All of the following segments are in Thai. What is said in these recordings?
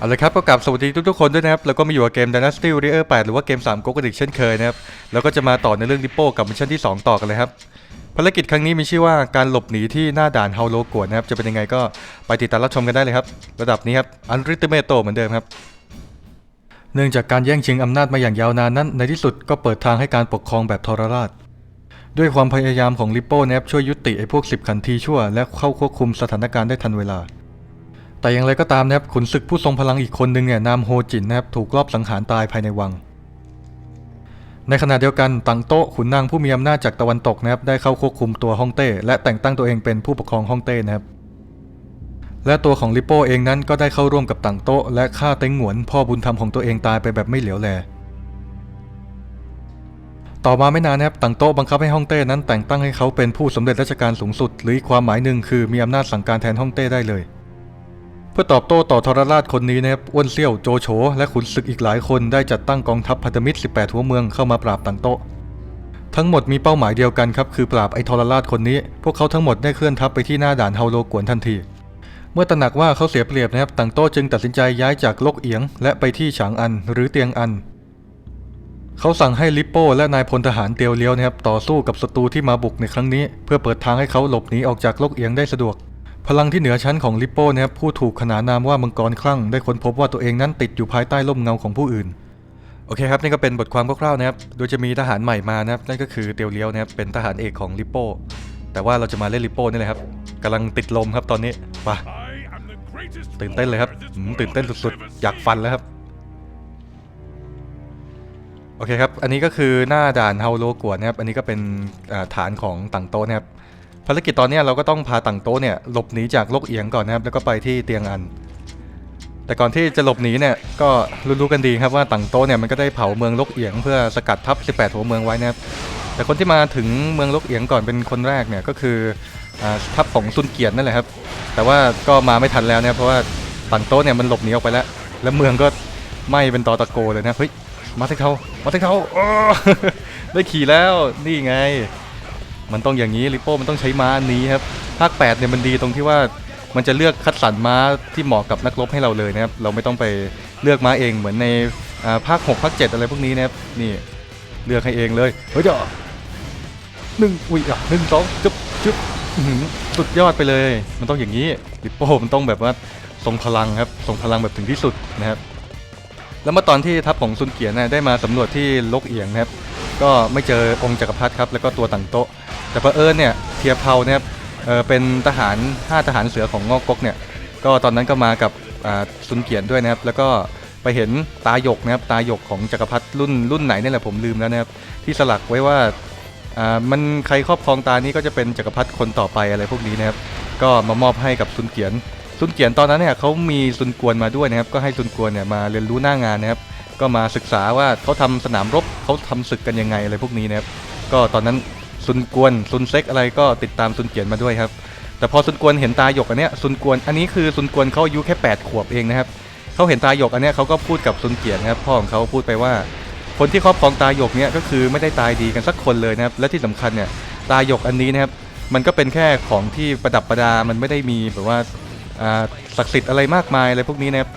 เอาละครับก็กลับสวัสดีทุกๆคนด้วยนะครับ แล้วก็มาอยู่กับเกม Dynasty Warrior 8 หรือว่าเกม3 g o ก a ิกเช่นเคยนะครับ แล้วก็จะมาต่อในเรื่องดิโป้กับมิชชั่นที่ 2 ต่อกันเลยครับ ภารกิจครั้งนี้มีชื่อว่าการหลบหนีที่หน้าด่านเฮาโลกวนนะครับ จะเป็นยังไงก็ไปติดตามรับชมกันได้เลยครับ ระดับนี้ครับอันริตเมโตเหมือนเดิมครับ เนื่องจากการแย่งชิงอำนาจมาอย่างยาวนานนั้น ในที่สุดก็เปิดทางให้การปกครองแบบทรราช ด้วยความพยายามของลิปโป้นะครับช่วยยุติไอ้พวกสิบขันทีชั่ว และเข้าควบคุมสถานการณ์ได้ทันเวลา แต่อย่างไรก็ตามนะครับขุนศึกผู้ทรงพลังอีกคนหนึ่งเนี่ยนามโฮจินนะครับถูกลอบสังหารตายภายในวัง ในขณะเดียวกันตังโต๊ะขุนนางผู้มีอำนาจจากตะวันตกนะครับได้เข้าควบคุมตัวฮ่องเต้ และแต่งตั้งตัวเองเป็นผู้ปกครองฮ่องเต้นะครับและตัวของลิโป้เองนั้นก็ได้เข้าร่วมกับตังโต๊ะและฆ่าเต็งหวนพ่อบุญธรรมของตัวเองตายไปแบบไม่เหลียวแล ต่อมาไม่นานนะครับตังโต๊ะบังคับให้ฮ่องเต้นั้นแต่งตั้งให้เขาเป็นผู้สำเร็จราชการสูงสุด หรืออีกความหมายหนึ่งคือมีอำนาจสั่งการแทนฮ่องเต้ได้เลย พื่อตอบโต้ต่อทรราชคนนี้นะครับอ้วนเซี่ยวโจโฉและขุนศึกอีกหลายคนได้จัดตั้งกองทัพพันธมิตร 18 หัวเมืองเข้ามาปราบตังโต๊ะทั้งหมดมีเป้าหมายเดียวกันครับคือปราบไอ้ทรราชคนนี้ พวกเขาทั้งหมดได้เคลื่อนทัพไปที่หน้าด่านเฮาโลกวนทันที เมื่อตระหนักว่าเขาเสียเปรียบนะครับตังโต้จึงตัดสินใจย้ายจากลกเอียง และไปที่ฉางอันหรือเตียงอัน เขาสั่งให้ลิปโป้และนายพลทหารเตียวเลี้ยวนะครับต่อสู้กับศัตรูที่มาบุกในครั้งนี้ เพื่อเปิดทางให้เขาหลบหนีออกจากลกเอียงได้สะดวก พลังที่เหนือชั้นของลิปโป้นะครับผู้ถูกขนานนามว่ามังกรคลั่งได้ค้นพบว่าตัวเองนั้นติดอยู่ภายใต้ร่มเงาของผู้อื่น โอเคครับนี่ก็เป็นบทความคร่าวๆนะครับ โดยจะมีทหารใหม่มานะครับนั่นก็คือเตียวเลี้ยวนะครับเป็นทหารเอกของลิปโป้แต่ว่าเราจะมาเล่นลิปโป้นี่แหละครับกำลังติดลมครับตอนนี้ไปตื่นเต้นเลยครับอืมตื่นเต้นสุดๆ อยากฟันแล้วครับโอเคครับ อันนี้ก็คือหน้าด่านเฮาโลกวนนะครับ อันนี้ก็เป็นฐานของตังโตะนะครับ ภารกิจตอนนี้เราก็ต้องพาตังโตะเนี่ยหลบหนีจากโลกเอียงก่อนนะครับ แล้วก็ไปที่เตียงอัน แต่ก่อนที่จะหลบหนีเนี่ยก็รู้ๆกันดีครับว่าตังโตะเนี่ยมันก็ได้เผาเมืองโลกเอียง เพื่อสกัดทัพ18 หัวเมืองไว้นะครับแต่คนที่มาถึงเมืองโลกเอียงก่อนเป็นคนแรกเนี่ยก็คืออทัพของซุนเกียนนั่นแหละครับ แต่ว่าก็มาไม่ทันแล้วเนะครับเพราะว่าตังโตะเนี่ยมันหลบหนีออกไปแล้ว แล้วเมืองก็ไหม้เป็นตอตะโกเลยนะเฮ้ยมาเทคเขามาเทคเขาอ้ได้ขี่แล้วนี่ไง มันต้องอย่างนี้ลิโป้มันต้องใช้ม้าอันนี้ครับภาค8เนี่ยมันดีตรงที่ว่ามันจะเลือกคัดสรรม้าที่เหมาะกับนักรบให้เราเลยนะครับเราไม่ต้องไปเลือกม้าเองเหมือนในภาค6ภาค7อะไรพวกนี้นะครับนี่เลือกให้เองเลยเฮ้ยเดี๋ยวหนึ่งอุ้ยอะหนึ่งสองจุ๊บจุ๊บสุดยอดไปเลย มันต้องอย่างนี้ลิโป้มันต้องแบบว่าทรงพลังครับทรงพลังแบบถึงที่สุดนะครับ แล้วเมื่อตอนที่ทัพของซุนเกียนนะได้มาสำรวจที่ลกเอียงนะครับ ก็ไม่เจอองค์จักรพรรดิครับแล้วก็ตัวต่างโต๊ะ แต่เผอิญเนี่ยเทียเพาเนี่ยเออเป็นทหาร5ทหารเสือของงอกก๊กเนี่ยก็ตอนนั้นก็มากับอ่าซุนเกียนด้วยนะครับแล้วก็ไปเห็นตาหยกนะครับตาหยกของจักรพรรดิรุ่นรุ่นไหนนี่แหละผมลืมแล้วนะครับที่สลักไว้ว่ามันใครครอบครองตานี้ก็จะเป็นจักรพรรดิคนต่อไปอะไรพวกนี้นะครับก็มามอบให้กับซุนเกียนซุนเกียนตอนนั้นเนี่ยเขามีซุนกวนมาด้วยนะครับก็ให้ซุนกวนเนี่ยมาเรียนรู้หน้างานนะครับก็มาศึกษาว่าเขาทำสนามรบเขาทำศึกกันยังไงอะไรพวกนี้นะครับก็ตอนนั้น ซุนกวนซุนเซ็กอะไรก็ติดตามซุนเกียนมาด้วยครับ แต่พอซุนกวนเห็นตาหยกอันเนี้ยซุนกวนอันนี้คือซุนกวนเขาอายุแค่ 8 ขวบเองนะครับเขาเห็นตาหยกอันเนี้ยเขาก็พูดกับซุนเกียนนะครับพ่อของเขาพูดไปว่า คนที่ครอบครองตาหยกเนี่ยก็คือไม่ได้ตายดีกันสักคนเลยนะครับและที่สำคัญเนี่ยตาหยกอันนี้นะครับมันก็เป็นแค่ของที่ประดับประดา มันไม่ได้มีแบบว่าอ่าศักดิ์สิทธิ์อะไรมากมายอะไรพวกนี้นะครับ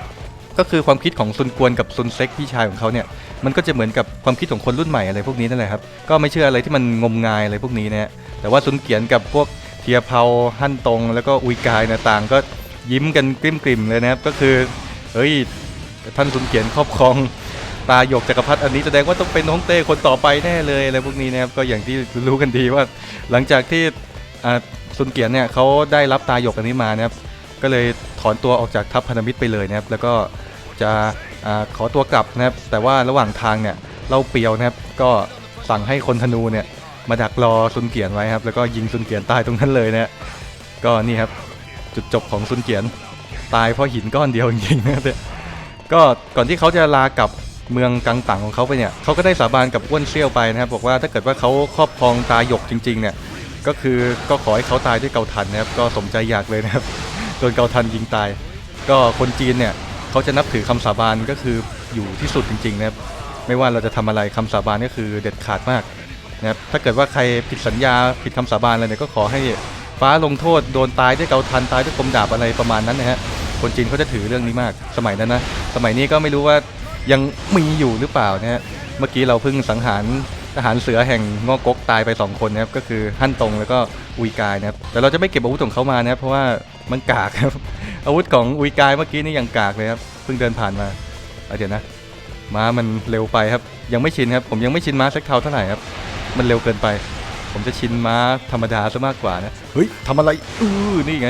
ก็คือความคิดของซุนกวนกับซุนเซ็กพี่ชายของเขาเนี่ยมันก็จะเหมือนกับความคิดของคนรุ่นใหม่อะไรพวกนี้นั่นแหละครับก็ไม่เชื่ออะไรที่มันงมงายอะไรพวกนี้นะฮะแต่ว่าซุนเกียนกับพวกเทียเพาฮั่นตงแล้วก็อุยกายนะต่างก็ยิ้มกันกริ้มๆเลยนะครับก็คือเฮ้ยท่านซุนเกียนครอบครองตาหยกจักรพรรดิอันนี้แสดงว่าต้องเป็นน้องเต้คนต่อไปแน่เลยอะไรพวกนี้นะครับก็อย่างที่รู้กันดีว่าหลังจากที่ซุนเกียนเนี่ยเขาได้รับตาหยกอันนี้มานะครับ ก็เลยถอนตัวออกจากทัพพันธมิตรไปเลยนะครับ แล้วก็จะอขอตัวกลับนะครับ แต่ว่าระหว่างทางเนี่ยเราเปียวนะครับ ก็สั่งให้คนธนูเนี่ยมาดักรอซุนเกียนไว้ครับ แล้วก็ยิงซุนเกียนตายตรงนั้นเลยนะฮะก็นี่ครับจุดจบของซุนเกียนตายเพราะหินก้อนเดียวจริงๆนะครับเนี่ยก็ก่อนที่เขาจะลากลับเมืองกังตังของเขาไปเนี่ยเขาก็ได้สาบานกับอ้วนเซี่ยวไปนะครับ บอกว่าถ้าเกิดว่าเขาครอบครองตาหยกจริง ๆ เนี่ย ก็คือก็ขอให้เขาตายด้วยเกาทันนะครับ ก็สมใจอยากเลยนะครับ ดนเกาทันยิงตาย ก็คนจีนเนี่ยเขาจะนับถือคำสาบานก็คืออยู่ที่สุดจริงๆนะครับไม่ว่าเราจะทำอะไรคำสาบานก็คือเด็ดขาดมากนะครับถ้าเกิดว่าใครผิดสัญญาผิดคำสาบานอะไรเนี่ยก็ขอให้ฟ้าลงโทษโดนตายด้วยเกาทันตายด้วยคมดาบอะไรประมาณนั้นนะฮะคนจีนเขาจะถือเรื่องนี้มาก สมัยนั้นนะสมัยนี้ก็ไม่รู้ว่ายังมีอยู่หรือเปล่านะฮะเมื่อกี้เราเพิ่งสังหารทหารเสือแห่งงอกกตายไป 2 คนนะครับก็คือฮั่นตงแล้วก็อุยกายนะครับแต่เราจะไม่เก็บอาวุธของเขามานะครับเพราะว่า มันกากครับ อาวุธของอุยกายเมื่อกี้นี่ยังกากเลยครับ เพิ่งเดินผ่านมาเาเดี๋ยวนะ ม้ามันเร็วไปครับ ยังไม่ชินครับ ผมยังไม่ชินม้าเซ็กเทาเท่าไหร่ครับ มันเร็วเกินไป ผมจะชินม้าธรรมดาซะมากกว่านะ เฮ้ยทำอะไร อือนี่ไง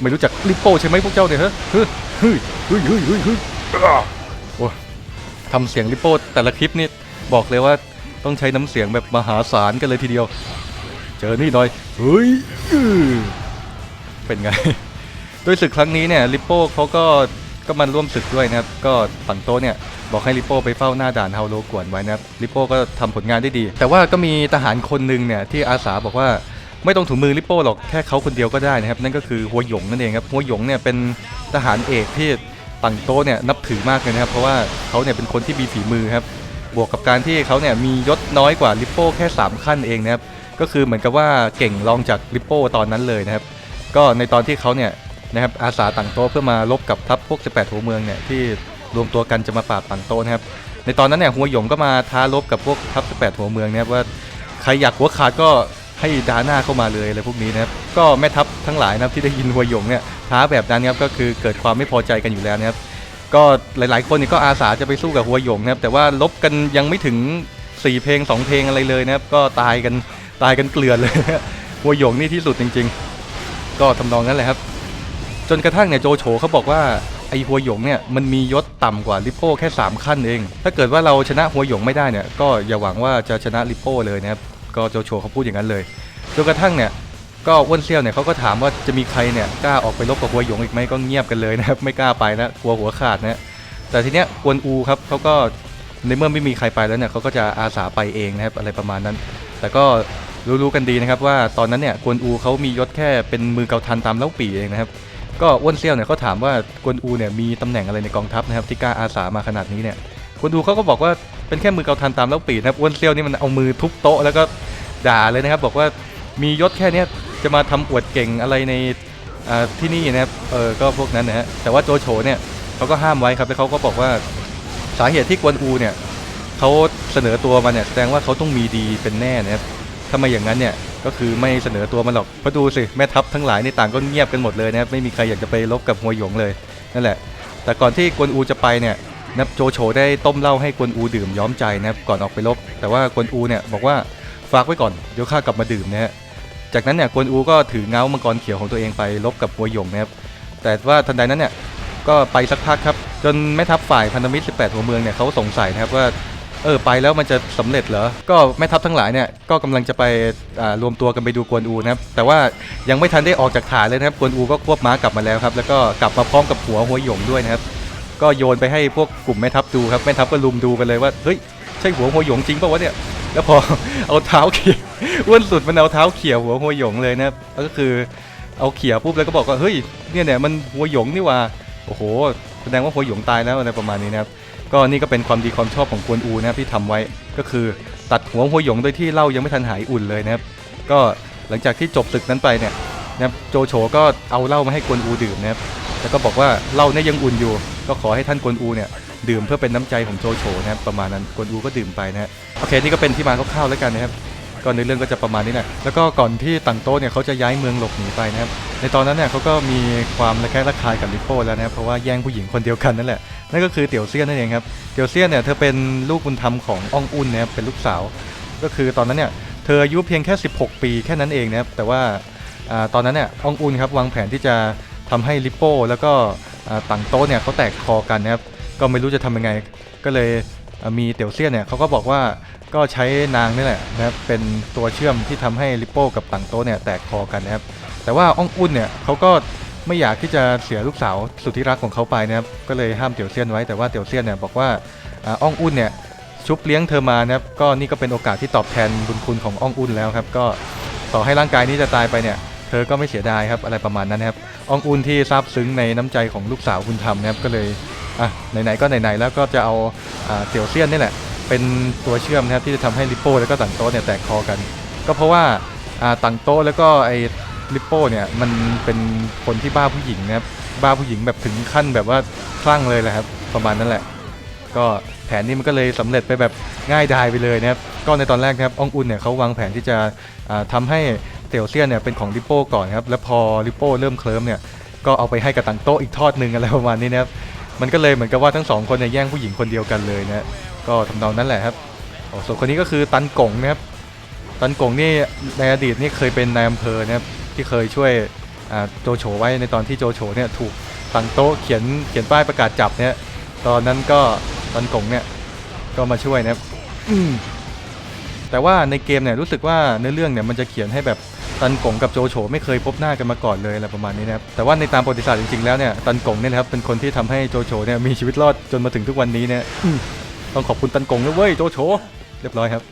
ไม่รู้จักลิปโป้ใช่ไหมพวกเจ้าเนี่ยฮะเฮ้ยเฮ้ยเฮ้ยเฮ้ยเฮ้ยเฮ้ยโอ้ทำเสียงลิปโป้แต่ละคลิปนี่บอกเลยว่าต้องใช้น้ำเสียงแบบมหาศาลกันเลยทีเดียว เจอนี่หน่อย เฮ้ย เป็นไงโดยศึกครั้งนี้เนี่ยลิปโป้เขาก็ก็มาร่วมศึกด้วยนะครับ ก็ฝั่งโตะเนี่ยบอกให้ลิปโป้ไปเฝ้าหน้าด่านเฮาโลกวนไว้นะครับลิปโป้ก็ทำผลงานได้ดี แต่ว่าก็มีทหารคนหนึ่งเนี่ยที่อาสาบอกว่าไม่ต้องถุงมือลิปโป้หรอกแค่เขาคนเดียวก็ได้นะครับ นั่นก็คือหัวหยงนั่นเองครับหัวหยงเนี่ยเป็นทหารเอกที่ฝั่งโตะเนี่ยนับถือมากเลยนะครับ เพราะว่าเขาเนี่ยเป็นคนที่มีฝีมือครับบวกกับการที่เขาเนี่ยมียศน้อยกว่าลิปโป้แค่ 3 ขั้นเองนะครับก็คือเหมือนกับว่าเก่งรองจากลิปโป้ตอนนั้นเลยนะครับ ก็ในตอนที่เขาเนี่ยนะครับอาสาต่างโต๊ะเพื่อมาลบกับทัพพวก 18 หัวเมืองเนี่ยที่รวมตัวกันจะมาปราบต่างโต๊ะนะครับในตอนนั้นเนี่ยหัวหยงก็มาท้ารบกับพวกทัพ 18 หัวเมืองนะครับว่าใครอยากหัวขาดก็ให้ดาหน้าเข้ามาเลยอะไรพวกนี้นะครับก็แม่ทัพทั้งหลายนะครับที่ได้ยินหัวหยงเนี่ยท้าแบบนั้นครับก็คือเกิดความไม่พอใจกันอยู่แล้วนะครับก็หลายๆคนเนี่ยก็อาสาจะไปสู้กับหัวหยงนะครับแต่ว่าลบกันยังไม่ถึง 4 เพลง 2 เพลงอะไรเลยนะครับก็ตายกันตายกันเกลือนเลยหัวหยงนี่ที่สุดจริง ๆ ก็ทำนองนั้นแหละครับ จนกระทั่งเนี่ยโจโฉเขาบอกว่าไอหัวหยงเนี่ยมันมียศต่ำกว่าลิปโป้แค่ 3 ขั้นเอง ถ้าเกิดว่าเราชนะหัวหยงไม่ได้เนี่ยก็อย่าหวังว่าจะชนะลิปโป้เลยนะครับก็โจโฉเขาพูดอย่างนั้นเลยจนกระทั่งเนี่ยก็อ้วนเซี่ยวเนี่ยเขาก็ถามว่าจะมีใครเนี่ยกล้าออกไปรบกับหัวหยงอีกไหมก็เงียบกันเลยนะครับไม่กล้าไปแล้วกลัวหัวขาดนะแต่ทีเนี้ยกวนอูครับเขาก็ในเมื่อไม่มีใครไปแล้วเนี่ยเขาก็จะอาสาไปเองนะครับอะไรประมาณนั้น แต่ก็ รู้ๆกันดีนะครับว่าตอนนั้นเนี่ยกวนอูเขามียศแค่เป็นมือเกาทันตามเล้าปีเองนะครับก็อ้วนเซี่ยวเนี่ยเขาถามว่ากวนอูเนี่ยมีตำแหน่งอะไรในกองทัพนะครับที่กล้าอาสามาขนาดนี้เนี่ยกวนอูเขาก็บอกว่าเป็นแค่มือเกาทันตามเล้าปีนะครับอ้วนเซี่ยวนี่มันเอามือทุบโต๊ะแล้วก็ด่าเลยนะครับ บอกว่ามียศแค่เนี้ยจะมาทำอวดเก่งอะไรในที่นี่นะครับเออก็พวกนั้นนะฮะแต่ว่าโจโฉเนี่ยเขาก็ห้ามไว้ครับแล้วเขาก็บอกว่าสาเหตุที่กวนอูเนี่ยเขาเสนอตัวมาเนี่ยแสดงว่าเขาต้องมีดีเป็นแน่นะครับ ถ้าไม่อย่างนั้นเนี่ยก็คือไม่เสนอตัวมันหรอกเพราะดูสิแม่ทัพทั้งหลายในต่างก็เงียบกันหมดเลยนะครับไม่มีใครอยากจะไปลบกับหัวหยงเลยนั่นแหละ แต่ก่อนที่กวนอูจะไปเนี่ยนับโจโฉได้ต้มเหล้าให้กวนอูดื่มย้อมใจนะครับก่อนออกไปลบ แต่ว่ากวนอูเนี่ยบอกว่าฝากไว้ก่อนเดี๋ยวข้ากลับมาดื่มนะฮะจากนั้นเนี่ยกวนอูก็ถือเงามังกรเขียวของตัวเองไปลบกับหัวหยงนะครับแต่ว่าทันใดนั้นเนี่ยก็ไปสักพักครับ จนแม่ทัพฝ่ายพันธมิตร 18 หัวเมืองเนี่ยเขาสงสัยนะครับว่า เออไปแล้วมันจะสำเร็จเหรอ ก็แม่ทัพทั้งหลายเนี่ยก็กำลังจะไปรวมตัวกันไปดูกวนอูนะครับ แต่ว่ายังไม่ทันได้ออกจากฐานเลยนะครับกวนอูก็ควบม้ากลับมาแล้วครับ แล้วก็กลับมาพร้อมกับหัวหัวหยงด้วยนะครับ ก็โยนไปให้พวกกลุ่มแม่ทัพดูครับแม่ทัพก็ลุมดูกันเลยว่าเฮ้ยใช่หัวหัวหยงจริงป่าวะเนี่ยแล้วพอเอาเท้าเขี่ยอ้วนสุดมันเอาเท้าเขี่ยหัวหัวหยงเลยนะครับแล้วก็คือเอาเขี่ยปุ๊บแล้วก็บอกว่าเฮ้ยเนี่ยเนี่ยมันหัวหยงนี่ว่าโอ้โหแสดงว่าหัวหยงตายแล้วอะไรประมาณนี้นะครับ ก็นี่ก็เป็นความดีความชอบของกวนอูนะครับที่ทำไว้ก็คือตัดหัวหัวหยงโดยที่เล้ายังไม่ทันหายอุ่นเลยนะครับก็หลังจากที่จบศึกนั้นไปเนี่ยนะครับโจโฉก็เอาเหล้ามาให้กวนอูดื่มนะครับแล้วก็บอกว่าเหล้าเนี่ยยังอุ่นอยู่ ก็ขอให้ท่านกวนอูเนี่ยดื่มเพื่อเป็นน้ำใจของโจโฉนะครับประมาณนั้นกวนอูก็ดื่มไปนะฮะโอเคนี่ก็เป็นที่มาคร่าวๆแล้วกันนะครับก็ในเรื่องก็จะประมาณนี้แหละ แล้วก็ก่อนที่ต่างโต๊ะเนี่ยเขาจะย้ายเมืองหลบหนีไปนะครับ ในตอนนั้นเนี่ยเขาก็มีความระแคะระคายกับลิโป้แล้วนะครับเพราะว่าแย่งผู้หญิงคนเดียวกันนั่นแหละ นั่นก็คือเตี่ยวเซียนนั่นเองครับเตี่ยวเซียนเนี่ยเธอเป็นลูกบุญธรรมของอ่องอุ่นนะครับเป็นลูกสาว ก็คือตอนนั้นเนี่ยเธออายุเพียงแค่ 16 ปีแค่นั้นเองนะครับแต่ว่าอตอนนั้นเนี่ยอ่องอุ่นครับวางแผนที่จะทำให้ลิปโป้แล้วก็ต่างโต๊ะเนี่ยเขาแตกคอกันนะครับก็ไม่รู้จะทำยังไง ก็เลยมีเตี่ยวเซียนเนี่ยเขาก็บอกว่าก็ใช้นางนี่แหละนะครับเป็นตัวเชื่อมที่ทำให้ลิปโป้กับต่างโต๊ะเนี่ยแตกคอกันนะครับแต่ว่าอ่องอุ่นเนี่ยเขาก็ ไม่อยากที่จะเสียลูกสาวสุดที่รักของเขาไปนะครับก็เลยห้ามเตียวเซียนไว้แต่ว่าเตียวเซียนเนี่ยบอกว่าอาอ่องอุ่นเนี่ยชุบเลี้ยงเธอมานะครับก็นี่ก็เป็นโอกาสที่ตอบแทนบุญคุณของอ่องอุ่นแล้วครับก็ต่อให้ร่างกายนี้จะตายไปเนี่ยเธอก็ไม่เสียดายครับอะไรประมาณนั้นนะครับอ่องอุ่นที่ซาบซึ้งในน้ำใจของลูกสาวคุณธรรมนะครับก็เลยอะไหนๆก็ไหนๆแล้วก็จะเอาอ่าเตียวเซียนนี่แหละเป็นตัวเชื่อมนะครับที่จะทำให้ลิโป้แล้วก็ต่างโต๊ะเนี่ยแตกคอกัน ก็เพราะว่าอ่าต่างโต๊ะแล้วก็ไอ ลิปโป้เนี่ยมันเป็นคนที่บ้าผู้หญิงนะครับบ้าผู้หญิงแบบถึงขั้นแบบว่าคลั่งเลยแหละครับประมาณนั้นแหละ ก็แผนนี้มันก็เลยสำเร็จไปแบบง่ายดายไปเลยนะครับก็ในตอนแรกนะครับอองอุนเนี่ยเขาวางแผนที่จะอ่าทำให้เตียวเซียนเนี่ยเป็นของลิปโป้ก่อนครับแล้วพอลิปโป้เริ่มเคลิ้มเนี่ยก็เอาไปให้กับตังโต๊ะอีกทอดหนึ่งอะไรประมาณนี้นะครับมันก็เลยเหมือนกับว่าทั้งสองคนเนี่ยแย่งผู้หญิงคนเดียวกันเลยนะก็ทำนองนั้นแหละครับโอ้ส่วนคนนี้ก็คือตันกงนะครับตันกงนี่ในอดีตนี่เคยเป็นนายอำเภอนะครับ ที่เคยช่วยโจโฉไว้ในตอนที่โจโฉเนี่ยถูกตังโต๊ะเขียนเขียนป้ายประกาศจับเนี่ยตอนนั้นก็ตันกงเนี่ยก็มาช่วยนะครับแต่ว่าในเกมเนี่ยรู้สึกว่าในอเรื่องเนี่ยมันจะเขียนให้แบบตันกงกับโจโฉไม่เคยพบหน้ากันมาก่อนเลยอะไรประมาณนี้นะครับแต่ว่าในตามประวัติศาสตร์จริงๆแล้วเนี่ยตันกงเนี่ยนะครับเป็นคนที่ทำให้โจโฉเนี่ยมีชีวิตรอดจนมาถึงทุกวันนี้เนี่ยต้องขอบคุณตันกงนะเว้ยโจโฉเรียบร้อยครับ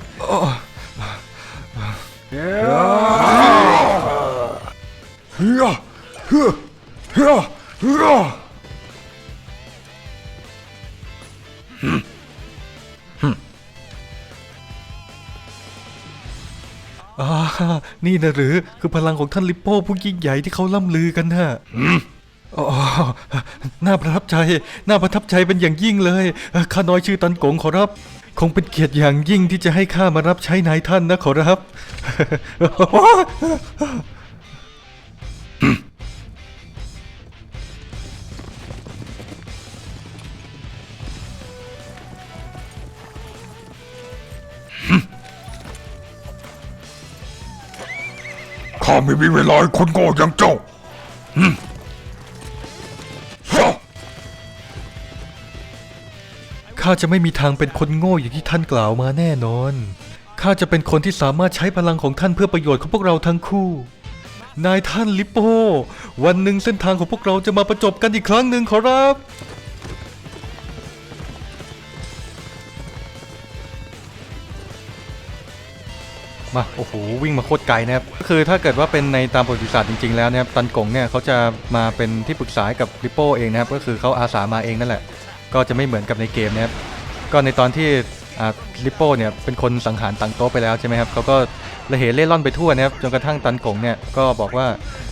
เฮียเฮียเฮียเฮียอ่านี่นะหรือคือพลังของท่านลิปโป้ผู้ยิ่งใหญ่ที่เขาล่ำลือกันนะอ๋อน่าประทับใจ น่าประทับใจเป็นอย่างยิ่งเลยเอ่อข้าน้อยชื่อตันกงขอรับ คงเป็นเกียรติอย่างยิ่งที่จะให้ข้ามารับใช้นายท่านนะขอรับ ข้าไม่มีเวลาให้คนโง่อย่างเจ้าฮึมย่าข้าจะไม่มีทางเป็นคนโง่อย่างที่ท่านกล่าวมาแน่นอน ข้าจะเป็นคนที่สามารถใช้พลังของท่านเพื่อประโยชน์ของพวกเราทั้งคู่ นายท่านลิปโป้วันหนึ่งเส้นทางของพวกเราจะมาประจบกันอีกครั้งหนึ่งขอรับ มาโอ้โหวิ่งมาโคตรไกลนะครับก็คือถ้าเกิดว่าเป็นในตามประวัติศาสตร์จริงๆแล้วเนี่ยตันกงเนี่ยเขาจะมาเป็นที่ปรึกษาให้กับริปโป้เองนะครับก็คือเขาอาสามาเองนั่นแหละ ก็จะไม่เหมือนกับในเกมนะครับก็ในตอนที่ริปโป้เนี่ยเป็นคนสังหารตังโต๊ะไปแล้วใช่ไหมครับเขาก็ระเหเล่ร่อนไปทั่วนะครับจนกระทั่งตันกงเนี่ยก็บอกว่า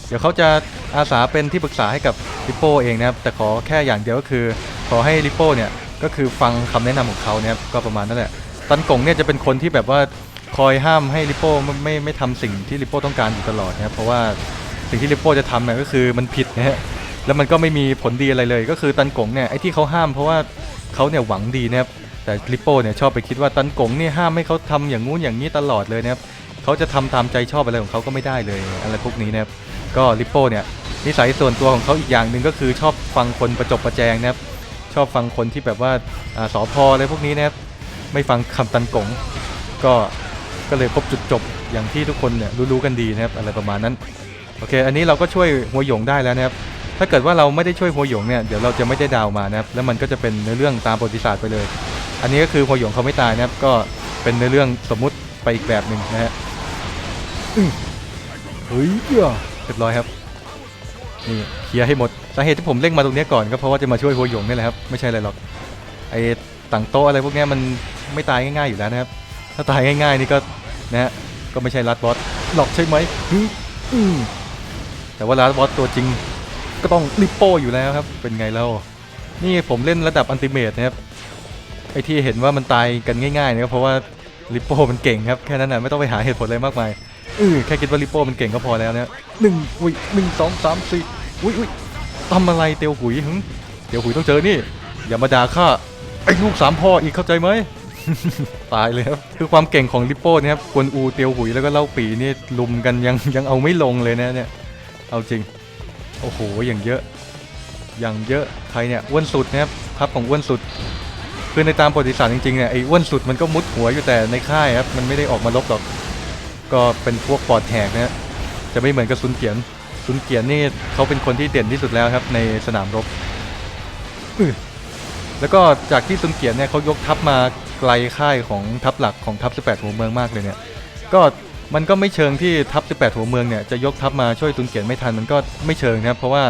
เดี๋ยวเขาจะอาสาเป็นที่ปรึกษาให้กับริปโป้เองนะครับแต่ขอแค่อย่างเดียวก็คือ ขอให้ริปโป้เนี่ยก็คือฟังคำแนะนำของเขาเนี่ยก็ประมาณนั้นแหละตันกงเนี่ยจะเป็นคนที่แบบว่า คอยห้ามให้ริปโป้ไม่ไม่ไม่ทำสิ่งที่ริปโป้ต้องการอยู่ตลอดนะครับเพราะว่าสิ่งที่ริปโป้จะทำเนี่ยก็คือมันผิดนะฮะแล้วมันก็ไม่มีผลดีอะไรเลย ก็คือตันกงเนี่ยไอ้ที่เขาห้ามเพราะว่าเขาเนี่ยหวังดีนะครับแต่ริปโป้เนี่ยชอบไปคิดว่าตันกงเนี่ยห้ามให้เขาทำอย่างงู้นอย่างนี้ตลอดเลยนะครับเขาจะทำตามใจชอบอะไรของเขาก็ไม่ได้เลยอะไรพวกนี้นะครับก็ลิปโป้เนี่ยนิสัยส่วนตัวของเขาอีกอย่างหนึ่งก็คือชอบฟังคนประจบประแจงนะครับชอบฟังคนที่แบบว่าอาสอพออะไรพวกนี้นะครับไม่ฟังคำตันกงก็ ก็เลยพบจุดจบอย่างที่ทุกคนเนี่ยรู้ๆกันดีนะครับอะไรประมาณนั้นโอเค อันนี้เราก็ช่วยหัวหยงได้แล้วนะครับถ้าเกิดว่าเราไม่ได้ช่วยหัวหยงเนี่ยเดี๋ยวเราจะไม่ได้ดาวมานะครับแล้วมันก็จะเป็นเนื้อเรื่องตามประวัติศาสตร์ไปเลย อันนี้ก็คือหัวหยงเขาไม่ตายนะครับก็เป็นเนื้อเรื่องสมมุติไปอีกแบบหนึ่งนะฮะเฮ้ยเรียบร้อยครับนี่เคลียร์ให้หมดสาเหตุที่ผมเร่งมาตรงนี้ก่อนก็เพราะว่าจะมาช่วยหัวหยงนี่แหละครับไม่ใช่อะไรหรอกไอ้ต่างโต๊ะอะไรพวกนี้มันไม่ตายง่ายๆอยู่แล้วนะครับ ถ้าตายง่ายๆนี่ก็นะฮะก็ไม่ใช่ลัดบอสหรอกใช่ไหมแต่ว่าลัดบอสตัวจริงก็ต้องลิปโป้อยู่แล้วครับ เป็นไงแล้วนี่ผมเล่นระดับอันติเมตนะครับไอที่เห็นว่ามันตายกันง่ายๆเนี่ยเพราะว่าลิปโป้มันเก่งครับแค่นั้นนะไม่ต้องไปหาเหตุผลอะไรมากมายเออแค่คิดว่าลิปโป้มันเก่งก็พอแล้วเนี่ยหนึ่งอุ้ยหนึ่งสองสามสี่อุ้ยอุ้ยทำอะไรเตียวหุยหึเตียวหุยต้องเจอนี่ อย่ามาด่าข้าไอ้ลูกสามพ่ออีกเข้าใจไหม ตายเลยครับคือความเก่งของลิปโป้เนี่ยครับกวนอูเตียวหุยแล้วก็เล่าปีนี่ลุมกันยังยังเอาไม่ลงเลยนะเนี่ยเอาจริงโอ้โหอย่างเยอะอย่างเยอะใครเนี่ยอ้วนสุดนะครับทัพของอ้วนสุดคือในตามประวัติศาสตร์จริงๆเนี่ยไอ้อ้วนสุดมันก็มุดหัวอยู่แต่ในค่ายครับมันไม่ได้ออกมาลบหรอกก็เป็นพวกปอดแหกนะจะไม่เหมือนกับซุนเกียนซุนเกียนนี่เขาเป็นคนที่เด่นที่สุดแล้วครับในสนามรบแล้วก็จากที่ซุนเกียนเนี่ยเขายกทัพมา ไกลค่ายของทัพหลักของทัพ 18 หัวเมืองมากเลยเนี่ย ก็มันก็ไม่เชิงที่ทัพ 18 หัวเมืองเนี่ยจะยกทัพมาช่วยซุนเกียนไม่ทันมันก็ไม่เชิงนะครับเพราะว่า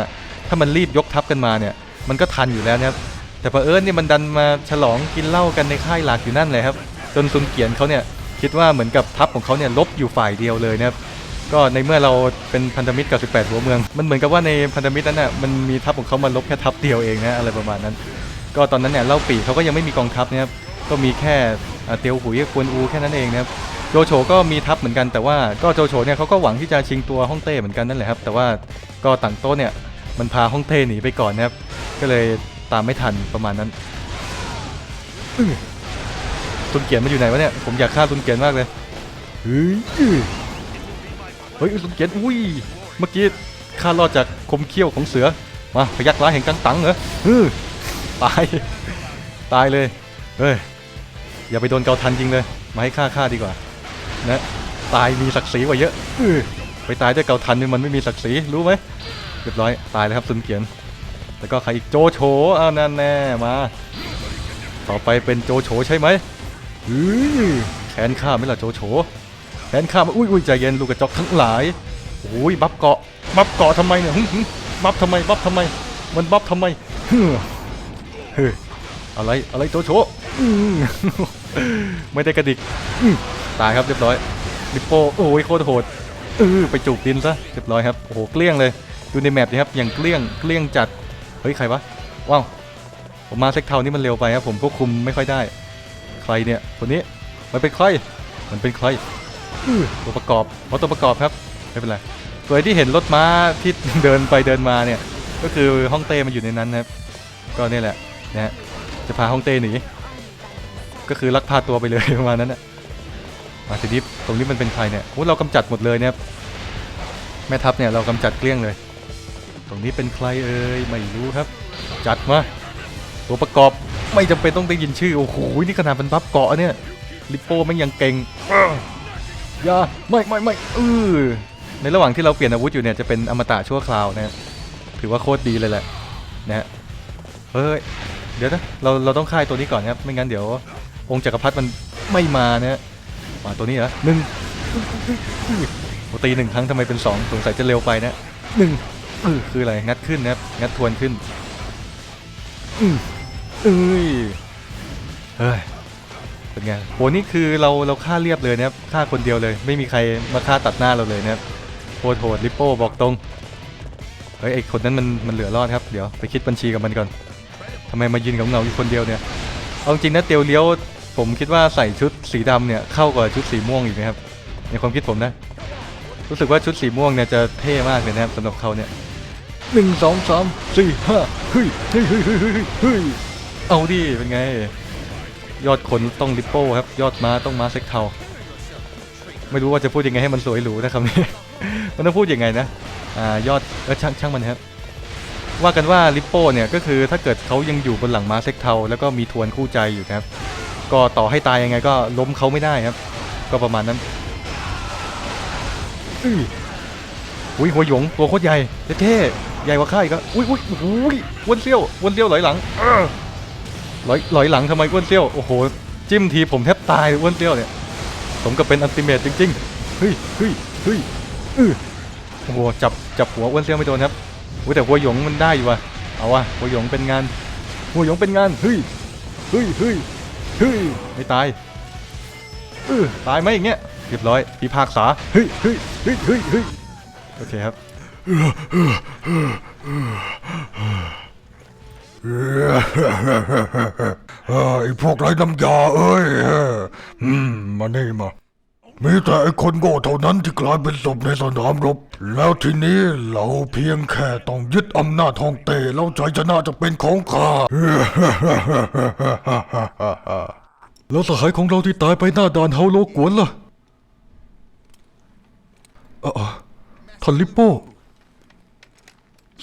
ถ้ามันรีบยกทัพกันมาเนี่ยมันก็ทันอยู่แล้วนะครับแต่เผอิญเนี่ยมันดันมาฉลองกินเหล้ากันในค่ายหลักอยู่นั่นเลยครับจนซุนเกียนเขาเนี่ยคิดว่าเหมือนกับทัพของเขาเนี่ยลบอยู่ฝ่ายเดียวเลยนะครับก็ในเมื่อเราเป็นพันธมิตรกับ 18 หัวเมือง มันเหมือนกับว่าในพันธมิตรนั้นน่ะมันมีทัพของเขามาลบแค่ทัพเดียวเองนะอะไรประมาณนั้น ก็ตอนนั้นเนี่ยเล่าปีเขาก็ยังไม่มีกองทัพนะครับ ก็มีแค่เตียวหุยกวนอูแค่นั้นเองนะครับโจโฉก็มีทัพเหมือนกันแต่ว่าก็โจโฉเนี่ยเขาก็หวังที่จะชิงตัวฮ่องเต้เหมือนกันนั่นแหละครับแต่ว่าก็ต่างโต๊ะเนี่ยมันพาฮ่องเต้หนีไปก่อนนะครับก็เลยตามไม่ทันประมาณนั้นตุนเกียนมันอยู่ไหนวะเนี่ยผมอยากฆ่าตุนเกียนมากเลยเฮ้ยเฮ้ยตุนเกียนอุ้ยเมื่อกี้ข้ารอดจากคมเขี้ยวของเสือมาพยักร้ายแห่งกังตังเหรอฮือตายตายเลยเฮ้ย อย่าไปโดนเกาทันจริงเลย มาให้ฆ่าฆ่าดีกว่า นะ ตายมีศักดิ์ศรีกว่าเยอะอไปตายด้วยเกาทันนี่มันไม่มีศักดิ์ศรีรู้ไหมเรียบร้อยตายแล้วครับซุนเกียน แล้วก็ใครอีกโจโฉเอานั่นแน่มา ต่อไปเป็นโจโฉใช่ไหมอื้อแขนข้าไหม่ล่ะโจโฉแขนข้ามาอุ้ยอุ้ยใจเย็นลูกกระจอกทั้งหลายโอ้ยบัฟเกาะบัฟเกาะทำไมเนี่ยบัฟทำไมบัฟทำไม มันบัฟทำไมเฮ้ยอะไรอะไรโจโฉ ไม่ได้กระดิกตายครับเรียบร้อยลิปโป้โอ้ยโคตรโหดเออไปจูบดินซะเรียบร้อยครับโอ้โหเกลี้ยงเลยดูในแมปนี่ครับอย่างเกลี้ยงเกลี้ยงจัดเฮ้ยใครวะว้าวผมมาเซ็กเทานี่มันเร็วไปครับผมควบคุมไม่ค่อยได้ ใครเนี่ยคนนี้มันเป็นใครมันเป็นใครตัวประกอบเอาตัวประกอบครับไม่เป็นไรส่วที่เห็นรถม้าที่เดินไปเดินมาเนี่ย ก็คือห้องเต้มันอยู่ในนั้นนะครับ ก็นี่แหละนะฮะจะพาฮ่องเต้หนี ก็คือลักพาตัวไปเลยประมาณนั้นนะมาทีนี้ตรงนี้มันเป็นใครเนี่ยโอ้เรากำจัดหมดเลยเนี่ยแม่ทัพเนี่ยเรากำจัดเกลี้ยงเลย ตรงนี้เป็นใครเอ่ยไม่รู้ครับ จัดมาตัวประกอบไม่จำเป็นต้องได้ยินชื่อโอ้โหนี่ขนาดเป็นบัฟเกาะเนี่ยลิปโป้แม่งยังเก่งอย่าไม่ไม่ไม่เออในระหว่างที่เราเปลี่ยนอาวุธอยู่เนี่ยจะเป็นอมตะชั่วคราวนะฮะถือว่าโคตรดีเลยแหละนะฮะเฮ้ยเดี๋ยวนะเราเราต้องค่ายตัวนี้ก่อนครับไม่งั้นเดี๋ยว องค์จักรพรรดิมันไม่มานะฮะมาตัวนี้เหรอหนึ่งตีหนึ่งครั้งทำไมเป็นสองสงสัยจะเร็วไปนะหนึ่งเออคืออะไรงัดขึ้นนะครับงัดทวนขึ้นอืมเอ้ยเฮ้ยเป็นไงโหนี่คือเราเราฆ่าเรียบเลยนะครับฆ่าคนเดียวเลย ไม่มีใครมาฆ่าตัดหน้าเราเลยนะครับโคตรโหดลิปโป้บอกตรงเฮ้ยไอคนนั้นมันมันเหลือรอดครับเดี๋ยวไปคิดบัญชีกับมันก่อนทำไมมายืนกับเงาอยู่คนเดียวเนี่ยเอาจริงนะเตียวเลี้ยว ผมคิดว่าใส่ชุดสีดำเนี่ยเข้ากว่าชุดสีม่วงอีกนะครับในความคิดผมนะ รู้สึกว่าชุดสีม่วงเนี่ยจะเท่มากเลยนะครับสำหรับเขาเนี่ยหนึ่งสองสามสี่ห้าเฮ้ยเฮ้ยเฮ้ยเฮ้ยเฮ้ยเฮ้ยเอาดิเป็นไง ยอดคนต้องลิปโป้ครับ ยอดม้าต้องม้าเซ็กเทาไม่รู้ว่าจะพูดยังไงให้มันสวยหรูนะครับนี่มันต้องพูดยังไงนะอ่ายอดเออช่างช่างมันครับว่ากันว่าลิปโป้เนี่ยก็คือถ้าเกิดเขายังอยู่บนหลังม้าเซ็กเทาแล้วก็มีทวนคู่ใจอยู่นะครับ ก็ต่อให้ตายยังไงก็ล้มเขาไม่ได้ครับ ก็ประมาณนั้นอุ้ยอุ้ยหัวหยงตัวโคตรใหญ่เท่ใหญ่กว่าข้าอีกอะอุ้ยอุ้ยอุ้ยอ้วนเซี่ยวอ้วนเซี่ยวไหลหลังเออไหลไหลหลังทำไมอ้วนเซี่ยวโอ้โหจิ้มทีผมแทบตายอ้วนเซี่ยวเนี่ยสมกับเป็นอันติเมตจริงๆเฮ้ยเฮ้ยเฮ้ยอือโอ้โหจับจับหัวอ้วนเซี่ยวไม่โดนครับอุ้ยแต่หัวหยงมันได้อยู่ว่ะเอาว่ะหัวหยงเป็นงานหัวหยงเป็นงานเฮ้ยเฮ้ยเฮ้ย ฮ้ยไม่ตายเออตายไหมอย่างเงี้ยเรียบร้อยพิพากษาเฮ้ยเฮ้ยเฮ้ยเฮ้ยเฮ้ยโอเคครับไอ้พวกไรน้ำยาเอ้ยมมานี่มา มีแต่ไอ้คนโง่เท่านั้นที่กลายเป็นศพในสนามรบ แล้วทีนี้เราเพียงแค่ต้องยึดอำนาจทองเต้แล้วใจชนะจะเป็นของข้า แล้วสหายของเราที่ตายไปหน้าด่านเฮาโลกวนล่ะเออทันลิปโป้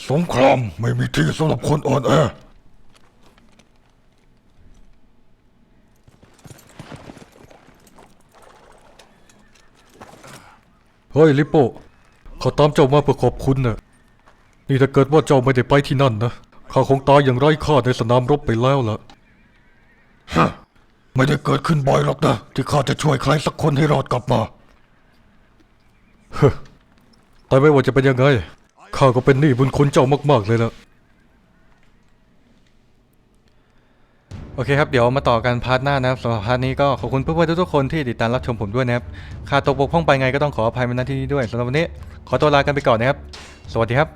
สงครามไม่มีที่สำหรับคนอ่อนแอ เฮ้ยลิปโป้เขาตามเจ้ามาเพื่อขอบคุณน่ะนี่ถ้าเกิดว่าเจ้าไม่ได้ไปที่นั่นนะข้าคงตายอย่างไร้ค่าในสนามรบไปแล้วล่ะฮะไม่ได้เกิดขึ้นบ่อยหรอกนะที่ข้าจะช่วยใครสักคนให้รอดกลับมาแต่ไม่ว่าจะเป็นยังไงข้าก็เป็นหนี้บุญคุณเจ้ามากๆเลยละ โอเคครับ เดี๋ยวมาต่อกันพาร์ทหน้านะครับสำหรับพาร์ทนี้ก็ขอบคุณเพื่อนๆทุกๆคนที่ติดตามรับชมผมด้วยนะครับขาดตกบกพร่องไปไงก็ต้องขออภัยมาณที่นี้ด้วยสำหรับวันนี้ ขอตัวลากันไปก่อนนะครับ สวัสดีครับ